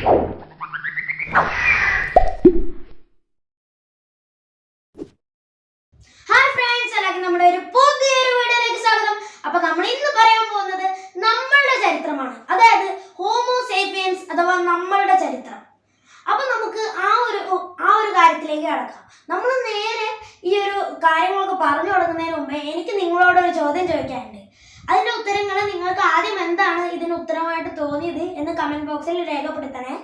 Hi friends എല്ലാവർക്കും നമ്മുടെ ഒരു പുതിയൊരു വീഡിയോയിലേക്ക് സ്വാഗതം. അപ്പൊ നമ്മൾ ഇന്ന് പറയാൻ പോകുന്നത് നമ്മളുടെ ചരിത്രമാണ്. അതായത് ഹോമോസേപ്പിയൻസ് അഥവാ നമ്മളുടെ ചരിത്രം. അപ്പൊ നമുക്ക് ആ ഒരു ആ ഒരു കാര്യത്തിലേക്ക് കടക്കാം. നമ്മൾ നേരെ ഈ ഒരു കാര്യങ്ങളൊക്കെ പറഞ്ഞു തുടങ്ങുന്നതിന് മുമ്പേ എനിക്ക് നിങ്ങളോട് ഒരു ചോദ്യം ചോദിക്കാനുണ്ട്. അതിന്റെ ഉത്തരങ്ങൾ നിങ്ങൾക്ക് ആദ്യം എന്താണ് ഇതിന് ഉത്തരമായിട്ട് തോന്നിയത് എന്ന് കമന്റ് ബോക്സിൽ രേഖപ്പെടുത്തണേ.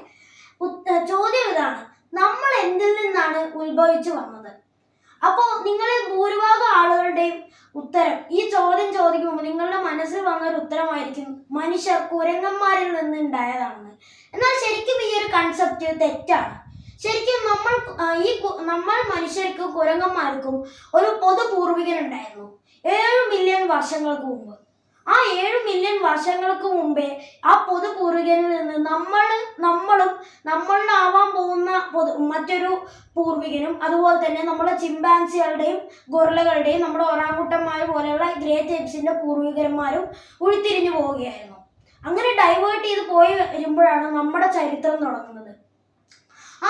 ചോദ്യം ഇതാണ്. നമ്മൾ എന്തിൽ നിന്നാണ് ഉത്ഭവിച്ചു വന്നത്? അപ്പോൾ നിങ്ങളിൽ ഭൂരിഭാഗം ആളുകളുടെയും ഉത്തരം ഈ ചോദ്യം ചോദിക്കുമ്പോൾ നിങ്ങളുടെ മനസ്സിൽ വന്ന ഒരു ഉത്തരമായിരിക്കും മനുഷ്യർ കുരങ്ങന്മാരിൽ നിന്ന് ഉണ്ടായതാണെന്ന്. എന്നാൽ ശരിക്കും ഈ ഒരു കൺസെപ്റ്റ് തെറ്റാണ്. ശരിക്കും നമ്മൾ ഈ നമ്മൾ മനുഷ്യർക്കും കുരങ്ങന്മാർക്കും ഒരു പൊതു പൂർവികനുണ്ടായിരുന്നു ഏഴ് മില്യൺ വർഷങ്ങൾക്ക് മുമ്പ്. ആ ഏഴ് മില്യൺ വർഷങ്ങൾക്ക് മുമ്പേ ആ പൊതു പൂർവികനിൽ നിന്ന് നമ്മൾ നമ്മളും നമ്മളിലാവാൻ പോകുന്ന പൊതു മറ്റൊരു പൂർവികനും അതുപോലെ തന്നെ നമ്മുടെ ചിമ്പാൻസികളുടെയും ഗൊറലകളുടെയും നമ്മുടെ ഒറാങ്കുട്ടന്മാർ പോലെയുള്ള ഗ്രേറ്റ് എപ്സിന്റെ പൂർവികന്മാരും ഉരുത്തിരിഞ്ഞു പോവുകയായിരുന്നു. അങ്ങനെ ഡൈവേർട്ട് ചെയ്ത് പോയി വരുമ്പോഴാണ് നമ്മുടെ ചരിത്രം തുടങ്ങുന്നത്.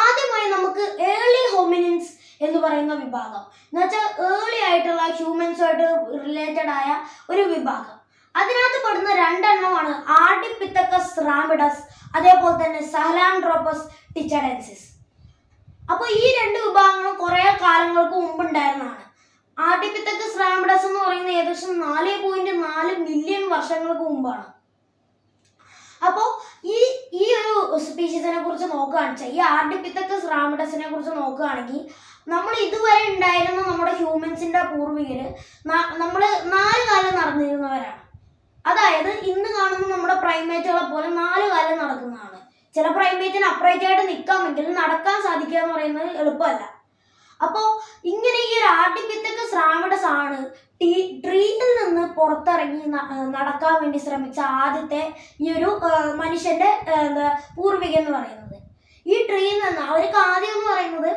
ആദ്യമായി നമുക്ക് ഏർലി ഹോമിനിൻസ് എന്ന് പറയുന്ന വിഭാഗം. എന്ന് വെച്ചാൽ ഏർലി ആയിട്ടുള്ള ഹ്യൂമൻസുമായിട്ട് റിലേറ്റഡ് ആയ ഒരു വിഭാഗം. അതിനകത്ത് പെടുന്ന രണ്ടെണ്ണമാണ്. ആർഡിപിത്തക്കസ് റാമിഡസ് അതേപോലെ തന്നെ സഹലാൻഡ്രോപ്പസ് ടിച്ചഡൻസിസ്. അപ്പോൾ ഈ രണ്ട് വിഭാഗങ്ങളും കുറേ കാലങ്ങൾക്ക് മുമ്പ് ഉണ്ടായിരുന്നതാണ് ആർഡിപിത്തക്കസ് റാമിഡസ് എന്ന് പറയുന്നത് ഏകദേശം നാല് പോയിന്റ് നാല് മില്യൺ വർഷങ്ങൾക്ക് മുമ്പാണ്. അപ്പോൾ ഈ ഈ ഒരു സ്പീഷീസിനെ കുറിച്ച് നോക്കുകയാണെന്ന് വെച്ചാൽ ഈ ആർഡിപിത്തക്കസ് റാമിഡസിനെ കുറിച്ച് നോക്കുകയാണെങ്കിൽ നമ്മൾ ഇതുവരെ ഉണ്ടായിരുന്ന നമ്മുടെ ഹ്യൂമൻസിന്റെ പൂർവികര് നമ്മൾ നാല് കാലം നടന്നിരുന്നവരാണ്. അതായത് ഇന്ന് കാണുന്ന നമ്മുടെ പ്രൈമേറ്റുകളെ പോലെ നാല് കാലം നടക്കുന്നതാണ്. ചില പ്രൈമേറ്റിന് അപ്രൈറ്റ് ആയിട്ട് നിൽക്കാമെങ്കിൽ നടക്കാൻ സാധിക്കുക എന്ന് പറയുന്നത് എളുപ്പമല്ല. അപ്പോ ഇങ്ങനെ ഈ ഒരു ആർട്ടിപ്പിത്തക്ക് ശ്രാമിഡസ് ആണ് ടീ ട്രീയിൽ നിന്ന് പുറത്തിറങ്ങി നടക്കാൻ വേണ്ടി ശ്രമിച്ച ആദ്യത്തെ ഈ ഒരു മനുഷ്യന്റെ എന്താ പൂർവികൻ എന്ന് പറയുന്നത്. ഈ ട്രീയിൽ നിന്ന് അവർക്ക് ആദ്യം എന്ന് പറയുന്നത്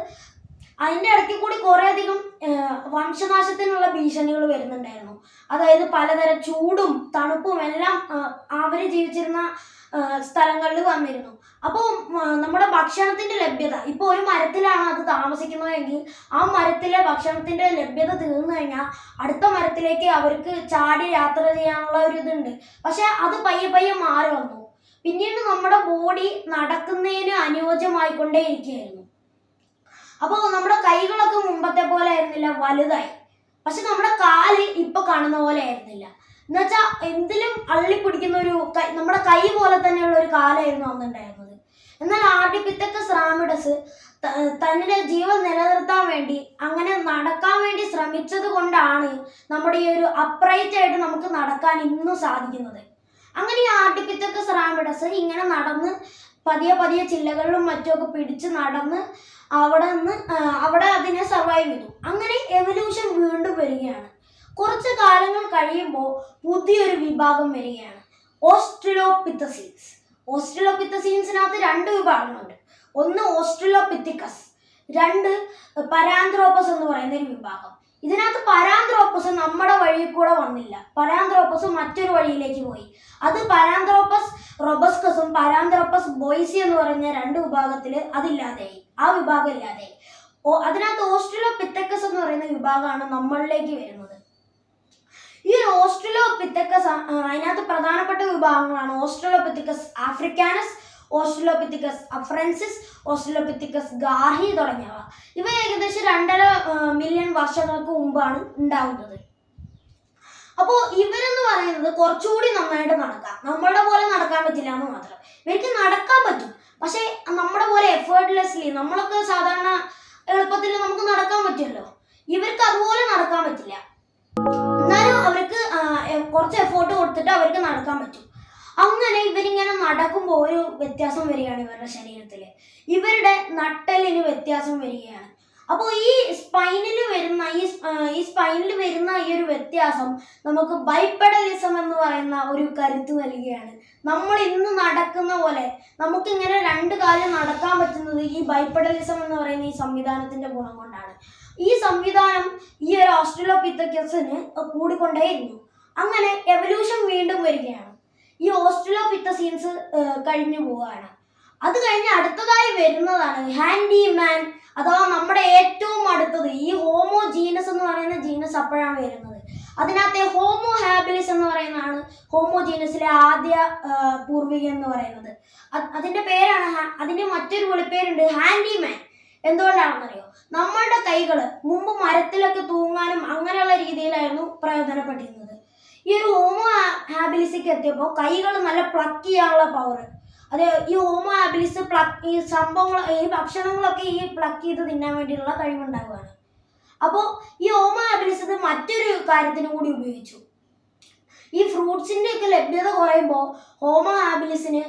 അതിന്റെ ഇടയ്ക്ക് കൂടി കുറേയധികം വംശനാശത്തിനുള്ള ഭീഷണികൾ വരുന്നുണ്ടായിരുന്നു. അതായത് പലതരം ചൂടും തണുപ്പും എല്ലാം അവർ ജീവിച്ചിരുന്ന സ്ഥലങ്ങളിൽ വന്നിരുന്നു. അപ്പോൾ നമ്മുടെ ഭക്ഷണത്തിന്റെ ലഭ്യത ഇപ്പോൾ ഒരു മരത്തിലാണ് അത് താമസിക്കുന്നതെങ്കിൽ ആ മരത്തിലെ ഭക്ഷണത്തിന്റെ ലഭ്യത തീർന്നു കഴിഞ്ഞാൽ അടുത്ത മരത്തിലേക്ക് അവർക്ക് ചാടി യാത്ര ചെയ്യാനുള്ള ഒരു ഇതുണ്ട്. പക്ഷെ അത് പയ്യെ പയ്യെ മാറി വന്നു. പിന്നീട് നമ്മുടെ ബോഡി നടക്കുന്നതിന് അനുയോജ്യമായിക്കൊണ്ടേ ഇരിക്കുകയായിരുന്നു അപ്പോൾ നമ്മുടെ കൈകളൊക്കെ മുമ്പത്തെ പോലെ ആയിരുന്നില്ല വലുതായി. പക്ഷെ നമ്മുടെ കാൽ ഇപ്പൊ കാണുന്ന പോലെ ആയിരുന്നില്ല. എന്നുവെച്ചാൽ എന്തിലും അള്ളിപ്പിടിക്കുന്ന ഒരു നമ്മുടെ കൈ പോലെ തന്നെയുള്ള ഒരു കാലായിരുന്നു അന്നുണ്ടായിരുന്നത്. എന്നാൽ ആർഡിപിത്തക്കസ് റാമിഡസ് തന്റെ ജീവൻ നിലനിർത്താൻ വേണ്ടി അങ്ങനെ നടക്കാൻ വേണ്ടി ശ്രമിച്ചത് കൊണ്ടാണ് നമ്മുടെ ഈ ഒരു അപ്രൈറ്റ് ആയിട്ട് നമുക്ക് നടക്കാൻ ഇന്നും സാധിക്കുന്നത്. അങ്ങനെ ഈ ആർഡിപിത്തക്കസ് റാമിഡസ് ഇങ്ങനെ നടന്ന് പതിയെ പതിയെ ചില്ലകളിലും മറ്റുമൊക്കെ പിടിച്ച് നടന്ന് അവിടെ നിന്ന് അവിടെ അതിനെ സർവൈവ് ചെയ്തു. അങ്ങനെ എവല്യൂഷൻ വീണ്ടും വരികയാണ്. കുറച്ച് കാലങ്ങൾ കഴിയുമ്പോൾ പുതിയൊരു വിഭാഗം വരികയാണ്. ഓസ്ട്രിലോപിത്തസീൻസ് ഓസ്ട്രിലോപിത്തസീൻസിനകത്ത് രണ്ട് വിഭാഗങ്ങളുണ്ട്. ഒന്ന് ഓസ്ട്രിലോപിത്തിക്കസ് രണ്ട് പരാന്ത്രോപ്പസ് എന്ന് പറയുന്ന ഒരു വിഭാഗം. ഇതിനകത്ത് പരാന്ത്രോപ്പസ് നമ്മുടെ വഴിയിൽ കൂടെ വന്നില്ല. പരാന്ത്രോപ്പസ് മറ്റൊരു വഴിയിലേക്ക് പോയി. അത് പരാന്ത്രോപ്പസ് റൊബസ്കസും പാരാന്തറപ്പസ് ബോയ്സി എന്ന് പറഞ്ഞ രണ്ട് വിഭാഗത്തിൽ അതില്ലാതെയായി ആ വിഭാഗം ഇല്ലാതെയായി ഓ അതിനകത്ത് ഓസ്ട്രലോപിത്തക്കസ് എന്ന് പറയുന്ന വിഭാഗമാണ് നമ്മളിലേക്ക് വരുന്നത്. ഈ ഓസ്ട്രലോപിത്തക്കസ് അതിനകത്ത് പ്രധാനപ്പെട്ട വിഭാഗങ്ങളാണ് ഓസ്ട്രലോപിത്തിക്കസ് ആഫ്രിക്കാനസ് ഓസ്ട്രലോപിത്തിക്കസ് അഫ്രൻസിസ് ഓസ്ട്രലോപിത്തിക്കസ് ഗാർഹി തുടങ്ങിയവ. ഇവ ഏകദേശം രണ്ടര മില്യൺ വർഷങ്ങൾക്ക് മുമ്പാണ് ഉണ്ടാവുന്നത്. അപ്പോൾ ഇവരെന്ന് പറയുന്നത് കുറച്ചുകൂടി നന്നായിട്ട് നടക്കാം. നമ്മളുടെ പോലെ നടക്കാൻ പറ്റില്ല എന്ന് മാത്രം. ഇവർക്ക് നടക്കാൻ പറ്റും. പക്ഷേ നമ്മുടെ പോലെ എഫേർട്ട്ലെസ്ലി നമ്മളൊക്കെ സാധാരണ എളുപ്പത്തിൽ നമുക്ക് നടക്കാൻ പറ്റുമല്ലോ. ഇവർക്ക് അതുപോലെ നടക്കാൻ പറ്റില്ല. എന്നാലും അവർക്ക് കുറച്ച് എഫേർട്ട് കൊടുത്തിട്ട് അവർക്ക് നടക്കാൻ പറ്റും. അങ്ങനെ ഇവരിങ്ങനെ നടക്കുമ്പോൾ ഒരു വ്യത്യാസം വരികയാണ് ഇവരുടെ ശരീരത്തിൽ ഇവരുടെ നട്ടലിന് വ്യത്യാസം വരികയാണ്. അപ്പോൾ ഈ സ്പൈനിൽ വരുന്ന ഈ ഈ സ്പൈനിൽ വരുന്ന ഈ ഒരു വ്യത്യാസം നമുക്ക് ബൈപ്പഡലിസം എന്ന് പറയുന്ന ഒരു കരുത്ത് നൽകുകയാണ്. നമ്മൾ ഇന്ന് നടക്കുന്ന പോലെ നമുക്ക് ഇങ്ങനെ രണ്ട് കാലം നടക്കാൻ പറ്റുന്നത് ഈ ബൈപ്പഡലിസം എന്ന് പറയുന്ന ഈ സംവിധാനത്തിന്റെ ഗുണം കൊണ്ടാണ്. ഈ സംവിധാനം ഈ ഒരു ഓസ്ട്രലോപിത്തക്കസിന് കൂടിക്കൊണ്ടേയിരുന്നു. അങ്ങനെ എവല്യൂഷൻ വീണ്ടും വരികയാണ്. ഈ ഓസ്ട്രലോപിത്തസീൻസ് കഴിഞ്ഞു പോവുകയാണ്. അത് കഴിഞ്ഞ് അടുത്തതായി വരുന്നതാണ് ഹാൻഡിമാൻ അഥവാ നമ്മുടെ ഏറ്റവും അടുത്തത് ഈ ഹോമോ ജീനസ് എന്ന് പറയുന്ന ജീനസ് അപ്പോഴാണ് വരുന്നത്. അതിനകത്തെ ഹോമോ ഹാബിലിസ് എന്ന് പറയുന്നതാണ് ഹോമോ ജീനസിലെ ആദ്യ പൂർവിക എന്ന് പറയുന്നത്. അതിന്റെ അതിന്റെ പേരാണ് അതിന്റെ മറ്റൊരു വിളിപ്പേരുണ്ട് ഹാൻഡിമാൻ എന്തുകൊണ്ടാണെന്നറിയോ? നമ്മളുടെ കൈകൾ മുമ്പ് മരത്തിലൊക്കെ തൂങ്ങാനും അങ്ങനെയുള്ള രീതിയിലായിരുന്നു പ്രയോജനപ്പെട്ടിരുന്നത്. ഈ ഒരു ഹോമോ ഹാബിലിസിക്ക് എത്തിയപ്പോൾ കൈകൾ നല്ല പ്ലക്ക് ചെയ്യാനുള്ള പവർ അത് ഈ ഹോമോ ആബിലിസ് പ്ലക്ക് ഈ സംഭവങ്ങൾ ഈ ഭക്ഷണങ്ങളൊക്കെ ഈ പ്ലക്ക് ചെയ്ത് തിന്നാൻ വേണ്ടിയിട്ടുള്ള കഴിവുണ്ടാവുകയാണ്. അപ്പോൾ ഈ ഹോമോ ആബിലിസ് ഇത് മറ്റൊരു കാര്യത്തിന് കൂടി ഉപയോഗിച്ചു. ഈ ഫ്രൂട്ട്സിന്റെ ഒക്കെ ലഭ്യത കുറയുമ്പോൾ ഹോമോ ആബിലിസിന്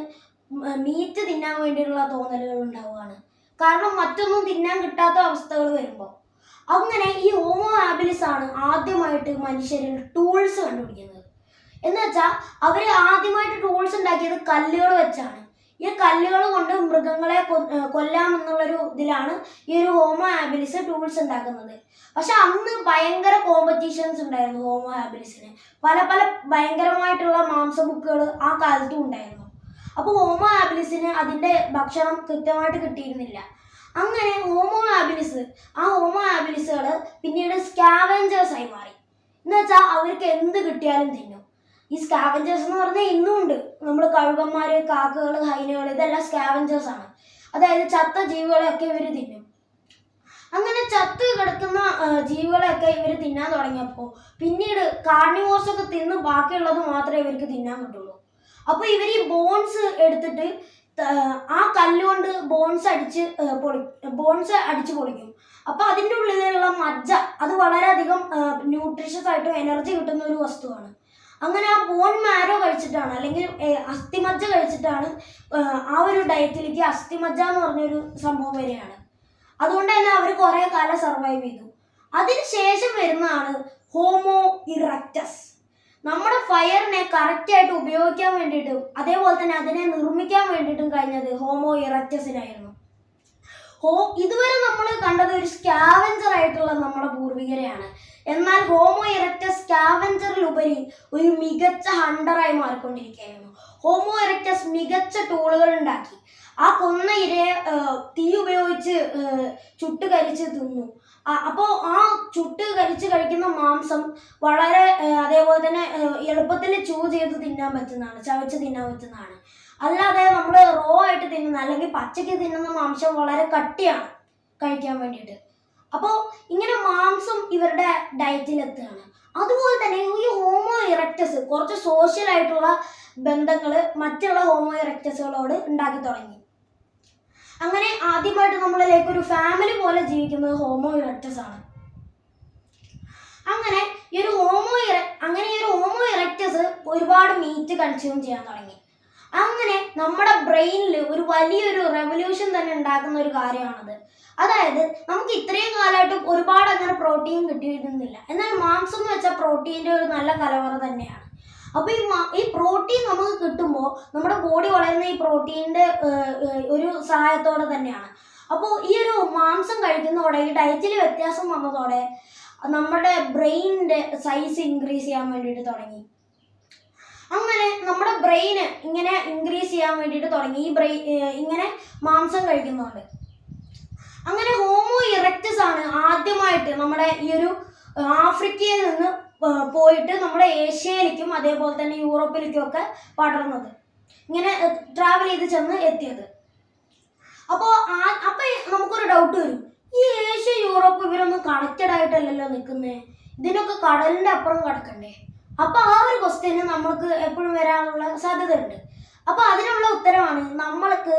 മീറ്റ് തിന്നാൻ വേണ്ടിയിട്ടുള്ള തോന്നലുകൾ ഉണ്ടാവുകയാണ്. കാരണം മറ്റൊന്നും തിന്നാൻ കിട്ടാത്ത അവസ്ഥകൾ വരുമ്പോൾ. അങ്ങനെ ഈ ഹോമോ ആബിലിസ് ആണ് ആദ്യമായിട്ട് മനുഷ്യരിൽ ടൂൾസ് കണ്ടുപിടിക്കുന്നത്. എന്ന് വെച്ചാൽ അവർ ആദ്യമായിട്ട് ടൂൾസ് ഉണ്ടാക്കിയത് കല്ലുകൾ വെച്ചാണ്. ഈ കല്ലുകൾ കൊണ്ട് മൃഗങ്ങളെ കൊ- ഏർ കൊല്ലാം എന്നുള്ളൊരു ഇതിലാണ് ഈ ഒരു ഹോമോ ആബിലിസ് ടൂൾസ് ഉണ്ടാക്കുന്നത്. പക്ഷെ അന്ന് ഭയങ്കര കോമ്പറ്റീഷൻസ് ഉണ്ടായിരുന്നു ഹോമോ ഹാബിലിസിന്. പല പല ഭയങ്കരമായിട്ടുള്ള മാംസ ബുക്കുകൾ ആ കാലത്തും ഉണ്ടായിരുന്നു. അപ്പോൾ ഹോമോ ഹാബിലിസിന് അതിന്റെ ഭക്ഷണം കൃത്യമായിട്ട് കിട്ടിയിരുന്നില്ല. അങ്ങനെ ഹോമോ ആബിലിസ് ആ ഹോമോ ഹാബിലിസുകൾ പിന്നീട് സ്കാവഞ്ചേഴ്സായി മാറി. എന്നുവെച്ചാൽ അവർക്ക് എന്ത് കിട്ടിയാലും തിന്നും. ഈ സ്കാവഞ്ചേഴ്സ് എന്ന് പറഞ്ഞാൽ ഇന്നും ഉണ്ട്. നമ്മൾ കഴുകന്മാർ കാക്കകൾ ഹൈനുകൾ ഇതെല്ലാം സ്കാവഞ്ചേഴ്സ് ആണ്. അതായത് ചത്ത ജീവികളെയൊക്കെ ഇവർ തിന്നും. അങ്ങനെ ചത്ത് കിടക്കുന്ന ജീവികളെയൊക്കെ ഇവർ തിന്നാൻ തുടങ്ങിയപ്പോൾ പിന്നീട് കാർണിവോർസ് ഒക്കെ തിന്ന് ബാക്കിയുള്ളത് മാത്രമേ ഇവർക്ക് തിന്നാൻ പറ്റുള്ളൂ അപ്പോൾ ഇവർ ഈ ബോൺസ് എടുത്തിട്ട് ആ കല്ലുകൊണ്ട് ബോൺസ് അടിച്ച് പൊളി ബോൺസ് അടിച്ച് പൊളിക്കും. അപ്പോൾ അതിന്റെ ഉള്ളിലുള്ള മജ്ജ അത് വളരെയധികം ന്യൂട്രീഷ്യസ് ആയിട്ടും എനർജി കിട്ടുന്ന ഒരു വസ്തുവാണ്. അങ്ങനെ ആ ബോൺ മാരോ കഴിച്ചിട്ടാണ് അല്ലെങ്കിൽ അസ്ഥിമജ്ജ കഴിച്ചിട്ടാണ് ആ, ഒരു ഡയറ്റിലേക്ക് അസ്ഥിമജ്ജ എന്ന് പറഞ്ഞൊരു സംഭവം വരികയാണ്. അതുകൊണ്ട് തന്നെ അവർ കുറേ കാലം സർവൈവ് ചെയ്തു. അതിനുശേഷം വരുന്നതാണ് ഹോമോ ഇറക്റ്റസ് നമ്മുടെ ഫയറിനെ കറക്റ്റായിട്ട് ഉപയോഗിക്കാൻ വേണ്ടിയിട്ടും അതേപോലെ തന്നെ അതിനെ നിർമ്മിക്കാൻ വേണ്ടിയിട്ടും കഴിഞ്ഞത് ഹോമോ ഇറക്റ്റസിനായിരുന്നു ഹോ ഇതുവരെ നമ്മൾ കണ്ടത് ഒരു സ്കാവഞ്ചർ ആയിട്ടുള്ള നമ്മുടെ പൂർവികരെയാണ്. എന്നാൽ ഹോമോ എറക്റ്റസ് സ്കാവഞ്ചറിലുപരി ഒരു മികച്ച ഹണ്ടറായി മാറിക്കൊണ്ടിരിക്കുകയായിരുന്നു. ഹോമോ എറക്റ്റസ് മികച്ച ടൂളുകൾ ഉണ്ടാക്കി. ആ കൊന്ന ഇരയെ തീ ഉപയോഗിച്ച് ചുട്ട് കരിച്ച് തിന്നു. അപ്പോൾ ആ ചുട്ട് കരിച്ച് കഴിക്കുന്ന മാംസം വളരെ അതേപോലെ തന്നെ എളുപ്പത്തിൽ ചൂ ചെയ്ത് തിന്നാൻ പറ്റുന്നതാണ് ചവച്ച് തിന്നാൻ പറ്റുന്നതാണ്. അല്ലാതെ നമ്മൾ റോ ആയിട്ട് തിന്നുന്ന അല്ലെങ്കിൽ പച്ചയ്ക്ക് തിന്നുന്ന മാംസം വളരെ കട്ടിയാണ് കഴിക്കാൻ വേണ്ടിയിട്ട്. അപ്പോൾ ഇങ്ങനെ മാംസം ഇവരുടെ ഡയറ്റിൽ എത്തുകയാണ്. അതുപോലെ തന്നെ ഈ ഹോമോ ഇറക്റ്റസ് കുറച്ച് സോഷ്യൽ ആയിട്ടുള്ള ബന്ധങ്ങൾ മറ്റുള്ള ഹോമോ ഇറക്റ്റസുകളോട് ഉണ്ടാക്കി തുടങ്ങി. അങ്ങനെ ആദ്യമായിട്ട് നമ്മളിലേക്ക് ഒരു ഫാമിലി പോലെ ജീവിക്കുന്നത് ഹോമോ ഇറക്റ്റസ് ആണ്. അങ്ങനെ ഈ ഒരു ഹോമോ ഇറ അങ്ങനെ ഈ ഒരു ഹോമോ ഇറക്റ്റസ് ഒരുപാട് മീറ്റ് കൺസ്യൂം ചെയ്യാൻ തുടങ്ങി. അങ്ങനെ നമ്മുടെ ബ്രെയിനിൽ ഒരു വലിയൊരു റെവല്യൂഷൻ തന്നെ ഉണ്ടാക്കുന്ന ഒരു കാര്യമാണത്. അതായത് നമുക്ക് ഇത്രയും കാലമായിട്ടും ഒരുപാട് അങ്ങനെ പ്രോട്ടീൻ കിട്ടിയിരുന്നില്ല. എന്നാൽ മാംസം എന്ന് വെച്ചാൽ പ്രോട്ടീന്റെ ഒരു നല്ല കലവറ തന്നെയാണ്. അപ്പോൾ ഈ ഈ പ്രോട്ടീൻ നമുക്ക് കിട്ടുമ്പോൾ നമ്മുടെ ബോഡി വളരുന്ന ഈ പ്രോട്ടീന്റെ ഒരു സഹായത്തോടെ തന്നെയാണ്. അപ്പോൾ ഈ ഒരു മാംസം കഴിക്കുന്നതോടെ ഈ ഡയറ്റിൽ വ്യത്യാസം വന്നതോടെ നമ്മുടെ ബ്രെയിനിന്റെ സൈസ് ഇൻക്രീസ് ചെയ്യാൻ വേണ്ടിയിട്ട് തുടങ്ങി. നമ്മുടെ ബ്രെയിന് ഇങ്ങനെ ഇൻക്രീസ് ചെയ്യാൻ വേണ്ടിയിട്ട് തുടങ്ങി. ഈ ബ്രെയിൻ ഇങ്ങനെ മാംസം കഴിക്കുന്നതുകൊണ്ട് അങ്ങനെ ഹോമോ ഇറക്റ്റസ് ആണ് ആദ്യമായിട്ട് നമ്മുടെ ഈ ഒരു ആഫ്രിക്കയിൽ നിന്ന് പോയിട്ട് നമ്മുടെ ഏഷ്യയിലേക്കും അതേപോലെ തന്നെ യൂറോപ്പിലേക്കും ഒക്കെ പടർന്നത്. ഇങ്ങനെ ട്രാവൽ ചെയ്ത് ചെന്ന് എത്തിയത്. അപ്പോൾ അപ്പം നമുക്കൊരു ഡൗട്ട് വരും. ഈ ഏഷ്യ യൂറോപ്പ് ഇവരൊന്നും കണക്റ്റഡ് ആയിട്ടല്ലല്ലോ നിൽക്കുന്നത് ഇതിനൊക്കെ കടലിന്റെ അപ്പുറം കിടക്കണ്ടേ? അപ്പോൾ ആ ഒരു ക്വസ്റ്റ്യന് നമ്മൾക്ക് എപ്പോഴും വരാനുള്ള സാധ്യതയുണ്ട്. അപ്പോൾ അതിനുള്ള ഉത്തരമാണ് നമ്മൾക്ക്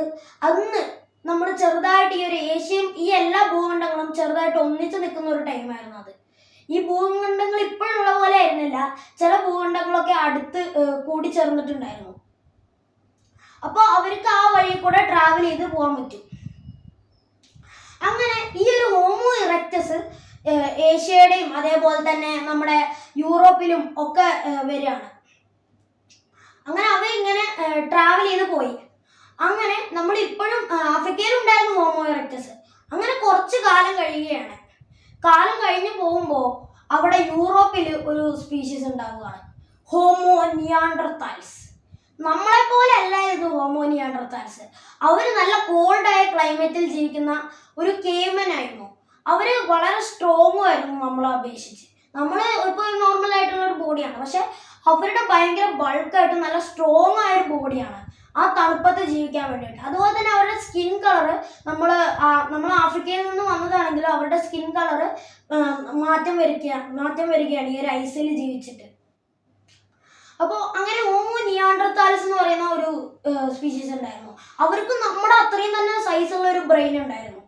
അന്ന് നമ്മൾ ചെറുതായിട്ട് ഈ ഒരു ഏഷ്യയും ഈ എല്ലാ ഭൂഖണ്ഡങ്ങളും ചെറുതായിട്ട് ഒന്നിച്ചു നിൽക്കുന്ന ഒരു ടൈമായിരുന്നു അത്. ഈ ഭൂഖണ്ഡങ്ങൾ ഇപ്പോഴുള്ള പോലെ ആയിരുന്നില്ല. ചില ഭൂഖണ്ഡങ്ങളൊക്കെ അടുത്ത് കൂടി ചേർന്നിട്ടുണ്ടായിരുന്നു അപ്പോൾ അവർക്ക് ആ വഴി കൂടെ ട്രാവൽ ചെയ്ത് പോകാൻ പറ്റും. അങ്ങനെ ഈ ഒരു ഹോമോ ഇറക്റ്റസ് ഏഷ്യയുടെയും അതേപോലെ തന്നെ നമ്മുടെ യൂറോപ്പിലും ഒക്കെ വരികയാണ്. അങ്ങനെ അവ ഇങ്ങനെ ട്രാവൽ ചെയ്ത് പോയി. അങ്ങനെ നമ്മൾ ഇപ്പോഴും ആഫ്രിക്കയിൽ ഉണ്ടായിരുന്നു ഹോമോ ഇറക്റ്റസ് അങ്ങനെ കുറച്ച് കാലം കഴിയുകയാണ്. കാലം കഴിഞ്ഞു പോകുമ്പോൾ അവിടെ യൂറോപ്പിൽ ഒരു സ്പീഷീസ് ഉണ്ടാവുകയാണ്. Homo neanderthals. നമ്മളെ പോലെ ഇത് ഹോമോ നിയാണ്ടർത്താൽസ്. അവർ നല്ല കോൾഡായ ക്ലൈമറ്റിൽ ജീവിക്കുന്ന ഒരു കേമൻ ആയിരുന്നു. അവർ വളരെ സ്ട്രോങ് ആയിരുന്നു നമ്മളെ അപേക്ഷിച്ച്. നമ്മൾ ഇപ്പോൾ നോർമൽ ആയിട്ടുള്ള ഒരു ബോഡിയാണ് പക്ഷെ അവരുടെ ഭയങ്കര ബൾക്കായിട്ട് നല്ല സ്ട്രോങ് ആയ ഒരു ബോഡിയാണ് ആ തണുപ്പത്ത് ജീവിക്കാൻ വേണ്ടിയിട്ട്. അതുപോലെ തന്നെ അവരുടെ സ്കിൻ കളർ നമ്മൾ നമ്മൾ ആഫ്രിക്കയിൽ നിന്ന് വന്നതാണെങ്കിലും അവരുടെ സ്കിൻ കളർ മാറ്റം വരികയാണ് മാറ്റം വരികയാണ് ഈ ഒരു ഐസിൽ ജീവിച്ചിട്ട്. അപ്പോൾ അങ്ങനെ ഹോമോ നിയാണ്ടർത്താലസ് എന്ന് പറയുന്ന ഒരു സ്പീഷീസ് ഉണ്ടായിരുന്നു. അവർക്ക് നമ്മുടെ അത്രയും തന്നെ സൈസുള്ള ഒരു ബ്രെയിൻ ഉണ്ടായിരുന്നു.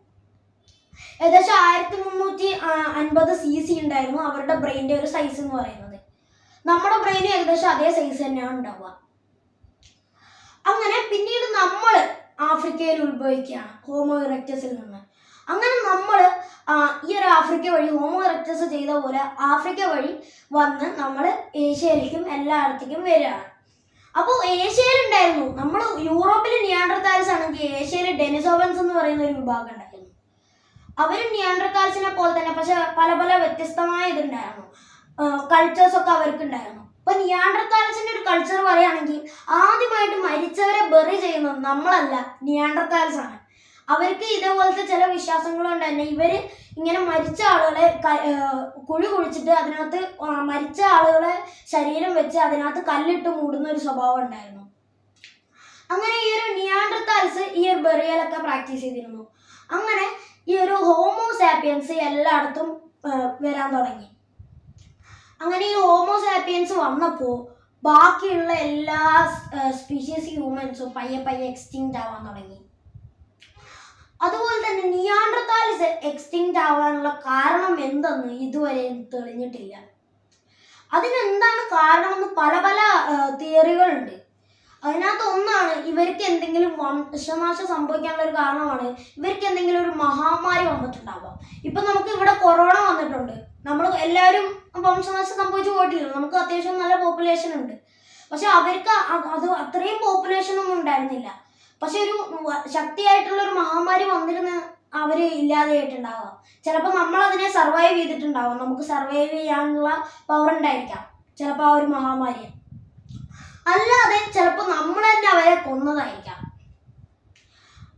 ഏകദേശം ആയിരത്തി മുന്നൂറ്റി അൻപത് സി സി ഉണ്ടായിരുന്നു അവരുടെ ബ്രെയിന്റെ ഒരു സൈസ് എന്ന് പറയുന്നത്. നമ്മുടെ ബ്രെയിൻ ഏകദേശം അതേ സൈസ് തന്നെയാണ് ഉണ്ടാവുക. അങ്ങനെ പിന്നീട് നമ്മൾ ആഫ്രിക്കയിൽ ഉത്ഭവിക്കുകയാണ് ഹോമോ ഇറക്റ്റസിൽ നിന്ന്. അങ്ങനെ നമ്മൾ ഈ ഒരു ആഫ്രിക്ക വഴി ഹോമോ ഇറക്റ്റസ് ചെയ്ത പോലെ ആഫ്രിക്ക വഴി വന്ന് നമ്മൾ ഏഷ്യയിലേക്കും എല്ലായിടത്തേക്കും വരികയാണ്. അപ്പോൾ ഏഷ്യയിലുണ്ടായിരുന്നു നമ്മൾ യൂറോപ്പിൽ നിയാണ്ടർത്താൽസ് ആണെങ്കിൽ ഏഷ്യയിൽ ഡെനിസോവൻസ് എന്ന് പറയുന്ന ഒരു വിഭാഗം ഉണ്ടായിരുന്നു അവരും നിയാണ്ടർത്താൽസിനെ പോലെ തന്നെ പക്ഷെ പല പല വ്യത്യസ്തമായ ഇതുണ്ടായിരുന്നു. കൾച്ചേഴ്സ് ഒക്കെ അവർക്ക് ഉണ്ടായിരുന്നു ഇപ്പൊ നിയാണ്ടർത്താൽസിന്റെ ഒരു കൾച്ചർ പറയുകയാണെങ്കിൽ ആദ്യമായിട്ട് മരിച്ചവരെ ബെറി ചെയ്യുന്നത് നമ്മളല്ല നിയാണ്ടർത്താൽസ് ആണ്. അവർക്ക് ഇതേപോലത്തെ ചില വിശ്വാസങ്ങളുണ്ട് തന്നെ ഇവർ ഇങ്ങനെ മരിച്ച ആളുകളെ കുഴി കുഴിച്ചിട്ട് അതിനകത്ത് മരിച്ച ആളുകളെ ശരീരം വെച്ച് അതിനകത്ത് കല്ലിട്ട് മൂടുന്ന ഒരു സ്വഭാവം ഉണ്ടായിരുന്നു. അങ്ങനെ ഈ ഒരു നിയാണ്ടർത്താൽസ് ഈ ഒരു ബെറിയലൊക്കെ പ്രാക്ടീസ് ചെയ്തിരുന്നു. അങ്ങനെ ഈ ഒരു ഹോമോസാപ്പിയൻസ് എല്ലായിടത്തും വരാൻ തുടങ്ങി. അങ്ങനെ ഈ ഹോമോസാപ്പിയൻസ് വന്നപ്പോൾ ബാക്കിയുള്ള എല്ലാ സ്പീഷീസ് ഹ്യൂമൻസും പയ്യെ പയ്യെ എക്സ്റ്റിങ്ക്റ്റ് ആവാൻ തുടങ്ങി. അതുപോലെ തന്നെ നിയാണ്ടർത്താലിസ് എക്സ്റ്റിങ്ക്റ്റ് ആവാനുള്ള കാരണം എന്തെന്ന് ഇതുവരെ തെളിഞ്ഞിട്ടില്ല. അതിനെന്താണ് കാരണമെന്ന് പല പല തിയറികളുണ്ട് അതിനകത്ത് ഇവർക്ക് എന്തെങ്കിലും വംശനാശം സംഭവിക്കാനുള്ള ഒരു കാരണമാണ് ഇവർക്ക് എന്തെങ്കിലും ഒരു മഹാമാരി വന്നിട്ടുണ്ടാവാം ഇപ്പൊ നമുക്ക് ഇവിടെ കൊറോണ വന്നിട്ടുണ്ട്. നമ്മൾ എല്ലാവരും വംശനാശം സംഭവിച്ചു പോയിട്ടില്ല നമുക്ക് അത്യാവശ്യം നല്ല പോപ്പുലേഷൻ ഉണ്ട്. പക്ഷെ അവർക്ക് അത് അത്രയും പോപ്പുലേഷൻ ഒന്നും ഉണ്ടായിരുന്നില്ല. പക്ഷെ ഒരു ശക്തിയായിട്ടുള്ള ഒരു മഹാമാരി വന്നിരുന്ന അവർ ഇല്ലാതെയായിട്ടുണ്ടാവാം ചിലപ്പോൾ നമ്മൾ അതിനെ സർവൈവ് ചെയ്തിട്ടുണ്ടാവാം. നമുക്ക് സർവൈവ് ചെയ്യാനുള്ള പവർ ഉണ്ടായിരിക്കാം. ചിലപ്പോൾ ആ ഒരു മഹാമാരി അല്ലാതെ ചിലപ്പോൾ നമ്മൾ തന്നെ അവരെ കൊന്നതായിരിക്കാം.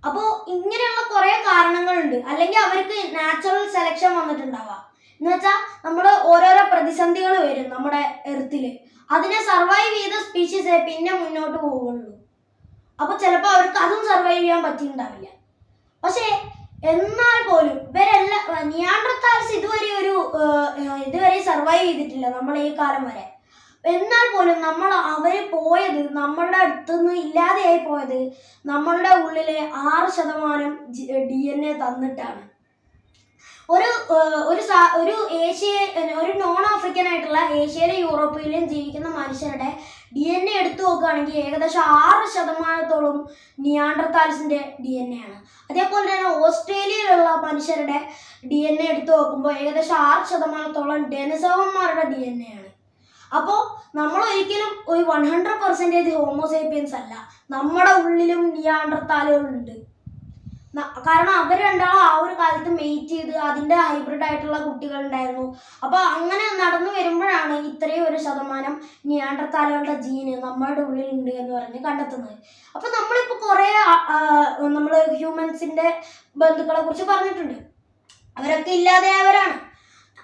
അപ്പോൾ ഇങ്ങനെയുള്ള കുറേ കാരണങ്ങളുണ്ട്. അല്ലെങ്കിൽ അവർക്ക് നാച്ചുറൽ സെലക്ഷൻ വന്നിട്ടുണ്ടാവാം. എന്ന് വെച്ചാൽ നമ്മൾ ഓരോരോ പ്രതിസന്ധികൾ വരും നമ്മുടെ എർത്തിൽ അതിനെ സർവൈവ് ചെയ്ത സ്പീഷീസ് പിന്നെ മുന്നോട്ട് പോവുള്ളൂ. അപ്പോൾ ചിലപ്പോൾ അവർക്ക് അതും സർവൈവ് ചെയ്യാൻ പറ്റിയിട്ടുണ്ടാവില്ല. പക്ഷേ എന്നാൽ പോലും ഇവരെല്ലാം നിയാണ്ടർത്താൽസ് ഇതുവരെ ഒരു ഇതുവരെ സർവൈവ് ചെയ്തിട്ടില്ല നമ്മൾ ഈ കാലം വരെ. എന്നാൽ പോലും നമ്മൾ അവർ പോയത് നമ്മളുടെ അടുത്തുനിന്ന് ഇല്ലാതെയായി പോയത് നമ്മളുടെ ഉള്ളിലെ ആറ് ശതമാനം ഡി എൻ എ തന്നിട്ടാണ്. ഒരു ഒരു ഒരു ഏഷ്യ ഒരു നോൺ ആഫ്രിക്കൻ ആയിട്ടുള്ള ഏഷ്യയിലും യൂറോപ്പിലും ജീവിക്കുന്ന മനുഷ്യരുടെ ഡി എൻ എ എടുത്തു നോക്കുകയാണെങ്കിൽ ഏകദേശം ആറ് ശതമാനത്തോളം നിയാണ്ടർത്താൽസിന്റെ ഡി എൻ എ ആണ്. അതേപോലെ തന്നെ ഓസ്ട്രേലിയയിലുള്ള മനുഷ്യരുടെ ഡി എൻ എ എടുത്തു നോക്കുമ്പോൾ ഏകദേശം ആറ് ശതമാനത്തോളം ഡെനിസോവന്മാരുടെ ഡി എൻ എ ആണ്. അപ്പോൾ നമ്മൾ ഒരിക്കലും ഒരു വൺ ഹൺഡ്രഡ് പെർസെന്റേജ് ഹോമോസേപ്പിയൻസ് അല്ല. നമ്മുടെ ഉള്ളിലും നിയാണ്ടർത്താലുകളുണ്ട് കാരണം അവർ രണ്ടാളും ആ ഒരു കാലത്ത് മെയ്റ്റ് ചെയ്ത് അതിന്റെ ഹൈബ്രിഡ് ആയിട്ടുള്ള കുട്ടികൾ ഉണ്ടായിരുന്നു അപ്പോൾ അങ്ങനെ നടന്നു വരുമ്പോഴാണ് ഇത്രയും ഒരു ശതമാനം നിയാണ്ടർത്താലുകളുടെ ജീന് നമ്മളുടെ ഉള്ളിലുണ്ട് എന്ന് പറഞ്ഞ് കണ്ടെത്തുന്നത്. അപ്പോൾ നമ്മളിപ്പോൾ കുറേ നമ്മൾ ഹ്യൂമൻസിന്റെ ബന്ധുക്കളെ കുറിച്ച് പറഞ്ഞിട്ടുണ്ട്. അവരൊക്കെ ഇല്ലാതെയായവരാണ്.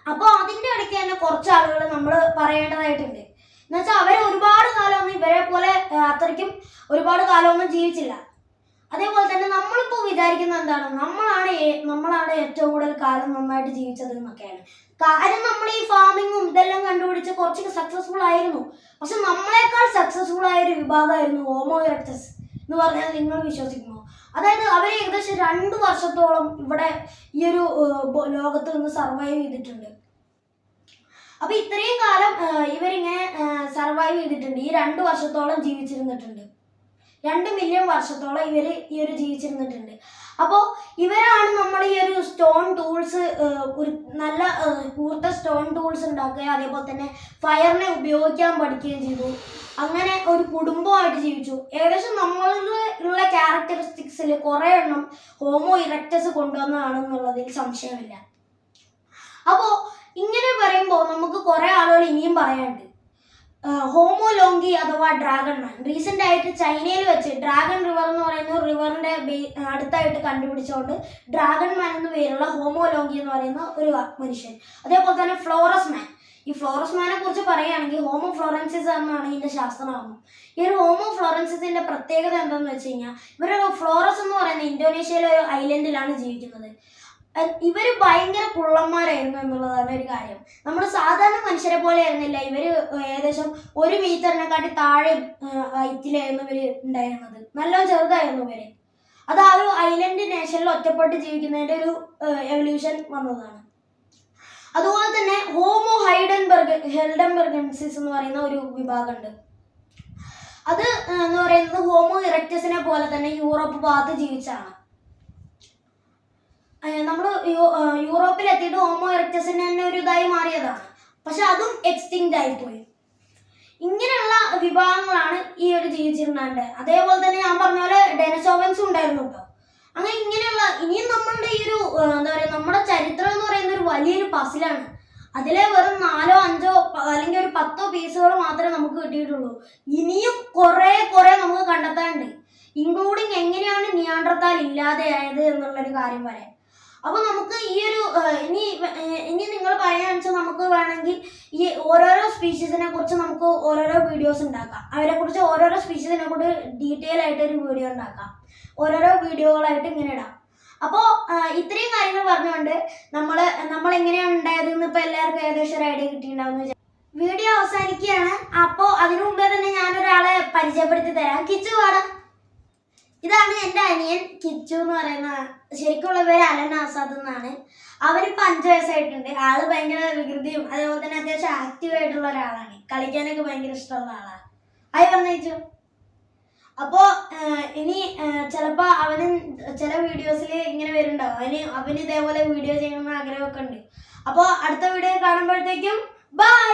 അപ്പോൾ അതിന്റെ ഇടയ്ക്ക് തന്നെ കുറച്ച് ആളുകൾ നമ്മൾ പറയേണ്ടതായിട്ടുണ്ട്. എന്നുവെച്ചാൽ അവർ ഒരുപാട് കാലമൊന്നും ഇവരെ പോലെ അത്രയ്ക്കും ഒരുപാട് കാലമൊന്നും ജീവിച്ചില്ല. അതേപോലെ തന്നെ നമ്മളിപ്പോൾ വിചാരിക്കുന്നത് എന്താണ്? നമ്മളാണ് നമ്മളാണ് ഏറ്റവും കൂടുതൽ കാലം നന്നായിട്ട് ജീവിച്ചത് എന്നൊക്കെയാണ്. കാര്യം നമ്മൾ ഈ ഫാമിങ്ങും ഇതെല്ലാം കണ്ടുപിടിച്ച് കുറച്ചൊക്കെ സക്സസ്ഫുൾ ആയിരുന്നു. പക്ഷെ നമ്മളെക്കാൾ സക്സസ്ഫുൾ ആയ ഒരു വിഭാഗമായിരുന്നു ഹോമോ എന്ന് പറഞ്ഞാൽ നിങ്ങൾ വിശ്വസിക്കുമോ? അതായത് അവർ ഏകദേശം രണ്ട് വർഷത്തോളം ഇവിടെ ഈ ഒരു ലോകത്ത് നിന്ന് സർവൈവ് ചെയ്തിട്ടുണ്ട്. അപ്പൊ ഇത്രയും കാലം ഇവരിങ്ങനെ സർവൈവ് ചെയ്തിട്ടുണ്ട്. ഈ രണ്ട് വർഷത്തോളം ജീവിച്ചിരുന്നിട്ടുണ്ട്. രണ്ട് മില്യൺ വർഷത്തോളം ഇവർ ഈ ഒരു ജീവിച്ചിരുന്നിട്ടുണ്ട്. അപ്പോൾ ഇവരാണ് നമ്മൾ ഈ ഒരു സ്റ്റോൺ ടൂൾസ് നല്ല കൂർത്ത സ്റ്റോൺ ടൂൾസ് ഉണ്ടാക്കുക അതേപോലെ തന്നെ ഫയറിനെ ഉപയോഗിക്കാൻ പഠിക്കുകയും ചെയ്തു. അങ്ങനെ ഒരു കുടുംബമായിട്ട് ജീവിച്ചു. ഏകദേശം നമ്മളിൽ ഉള്ള ക്യാരക്ടറിസ്റ്റിക്സിൽ കുറേ എണ്ണം ഹോമോ ഇറക്റ്റസ് കൊണ്ടുവന്നതാണെന്നുള്ളതിൽ സംശയമില്ല. അപ്പോൾ ഇങ്ങനെ പറയുമ്പോൾ നമുക്ക് കുറേ ആളുകൾ ഇനിയും പറയാനുണ്ട്. ഹോമോലോങ്കി അഥവാ ഡ്രാഗൺ മാൻ. റീസെന്റ് ആയിട്ട് ചൈനയിൽ വെച്ച് ഡ്രാഗൺ റിവർ എന്ന് പറയുന്ന റിവറിന്റെ അടുത്തായിട്ട് കണ്ടുപിടിച്ചുകൊണ്ട് ഡ്രാഗൺ മാൻ എന്ന് പേരുള്ള ഹോമോലോങ്കി എന്ന് പറയുന്ന ഒരു മനുഷ്യൻ. അതേപോലെ തന്നെ ഫ്ലോറസ് മാൻ. ഈ ഫ്ലോറസ് മാനെ കുറിച്ച് പറയുകയാണെങ്കിൽ ഹോമോ ഫ്ലോറൻസിസ് എന്നാണ് ഇതിന്റെ ശാസ്ത്രനാമം. ഈ ഒരു ഹോമോ ഫ്ലോറൻസിസിന്റെ പ്രത്യേകത എന്താണെന്ന് വെച്ച് കഴിഞ്ഞാൽ ഇവരൊരു ഫ്ലോറസ് എന്ന് പറയുന്ന ഇന്തോനേഷ്യയിലെ ഒരു ഐലൻഡിലാണ് ജീവിക്കുന്നത്. ഇവർ ഭയങ്കര കുള്ളന്മാരായിരുന്നു എന്നുള്ളതാണ് ഒരു കാര്യം. നമ്മൾ സാധാരണ മനുഷ്യരെ പോലെ ആയിരുന്നില്ല ഇവർ ഏകദേശം ഒരു മീറ്ററിനെക്കാട്ടി താഴെ ഹൈറ്റിലായിരുന്നു ഇവർ ഉണ്ടായിരുന്നത്. നല്ല ചെറുതായിരുന്നു ഇവർ. അത് ആ ഒരു ഐലൻഡ് നേഷനിൽ ഒറ്റപ്പെട്ട് ജീവിക്കുന്നതിന്റെ ഒരു എവല്യൂഷൻ വന്നതാണ്. അതുപോലെ തന്നെ ഹോമോ ഹൈഡൻബർഗ് ഹെൽഡൻബർഗൻസിസ് എന്ന് പറയുന്ന ഒരു വിഭാഗമുണ്ട്. അത് എന്ന് പറയുന്നത് ഹോമോ ഇറക്റ്റസിനെ പോലെ തന്നെ യൂറോപ്പ് ഭാഗത്ത് ജീവിച്ചാണ് നമ്മൾ യൂറോപ്പിൽ എത്തിയിട്ട് ഹോമോ ഇറക്റ്റസിന് തന്നെ ഒരു ഇതായി മാറിയതാണ് പക്ഷെ അതും എക്സ്റ്റിങ്ക്റ്റ് ആയിപ്പോയി ഇങ്ങനെയുള്ള വിഭാഗങ്ങളാണ് ഈ ഒരു ജീവിച്ചിരുന്നാണ്ട് അതേപോലെ തന്നെ ഞാൻ പറഞ്ഞ പോലെ ഡെനസോവൻസ് ഉണ്ടായിരുന്നു കേട്ടോ അങ്ങനെ ഇങ്ങനെയുള്ള ഇനിയും നമ്മളുടെ ഈ ഒരു എന്താ പറയുക നമ്മുടെ ചരിത്രം എന്ന് പറയുന്ന ഒരു വലിയൊരു പസിലാണ് അതിലെ വെറും നാലോ അഞ്ചോ അല്ലെങ്കിൽ ഒരു പത്തോ പീസുകൾ മാത്രമേ നമുക്ക് കിട്ടിയിട്ടുള്ളൂ. ഇനിയും കുറേ കുറേ നമുക്ക് കണ്ടെത്താനുണ്ട്. ഇൻക്ലൂഡിങ് എങ്ങനെയാണ് നിയാണ്ടർത്താൽ ഇല്ലാതെയായത് എന്നുള്ളൊരു കാര്യം പറയാം അപ്പൊ നമുക്ക് ഈ ഒരു ഇനി ഇനി നിങ്ങൾ പറയാന്ന് വെച്ചാൽ നമുക്ക് വേണമെങ്കിൽ ഈ ഓരോരോ സ്പീഷീസിനെ കുറിച്ച് നമുക്ക് ഓരോരോ വീഡിയോസ് ഉണ്ടാക്കാം. അവരെ കുറിച്ച് ഓരോരോ സ്പീഷീസിനെ കൂടി ഡീറ്റെയിൽ ആയിട്ട് ഒരു വീഡിയോ ഉണ്ടാക്കാം. ഓരോരോ വീഡിയോകളായിട്ട് ഇങ്ങനെ ഇടാം. അപ്പോൾ ഇത്രയും കാര്യങ്ങൾ പറഞ്ഞുകൊണ്ട് നമ്മൾ നമ്മൾ എങ്ങനെയാണ് ഉണ്ടായതെന്ന് ഇപ്പോൾ എല്ലാവർക്കും ഏകദേശം ഒരു ഐഡിയ കിട്ടിയിട്ടുണ്ടാവും വീഡിയോ അവസാനിക്കുകയാണ്. അപ്പോൾ അതിനു മുമ്പേ തന്നെ ഞാനൊരാളെ പരിചയപ്പെടുത്തി തരാം. കിച്ചു പാടാം ഇതാണ് എന്റെ അനിയൻ കിച്ചു എന്ന് പറയുന്ന ശരിക്കുള്ള പേര് അലൻ ആസാദ് എന്നാണ്. അവനിപ്പോൾ അഞ്ച് വയസ്സായിട്ടുണ്ട്. ആൾ ഭയങ്കര വികൃതിയും അതേപോലെ തന്നെ അത്യാവശ്യം ആക്റ്റീവ് ആയിട്ടുള്ള ഒരാളാണ്. കളിക്കാനൊക്കെ ഭയങ്കര ഇഷ്ടമുള്ള ആളാണ് ആയി പറഞ്ഞു അപ്പോൾ ഇനി ചിലപ്പോൾ അവന് ചില വീഡിയോസിൽ ഇങ്ങനെ വരുന്നുണ്ടാവും. അവന് അവന് ഇതേപോലെ വീഡിയോ ചെയ്യണമെന്ന് ആഗ്രഹമൊക്കെ ഉണ്ട്. അപ്പോൾ അടുത്ത വീഡിയോ കാണുമ്പോഴത്തേക്കും ബൈ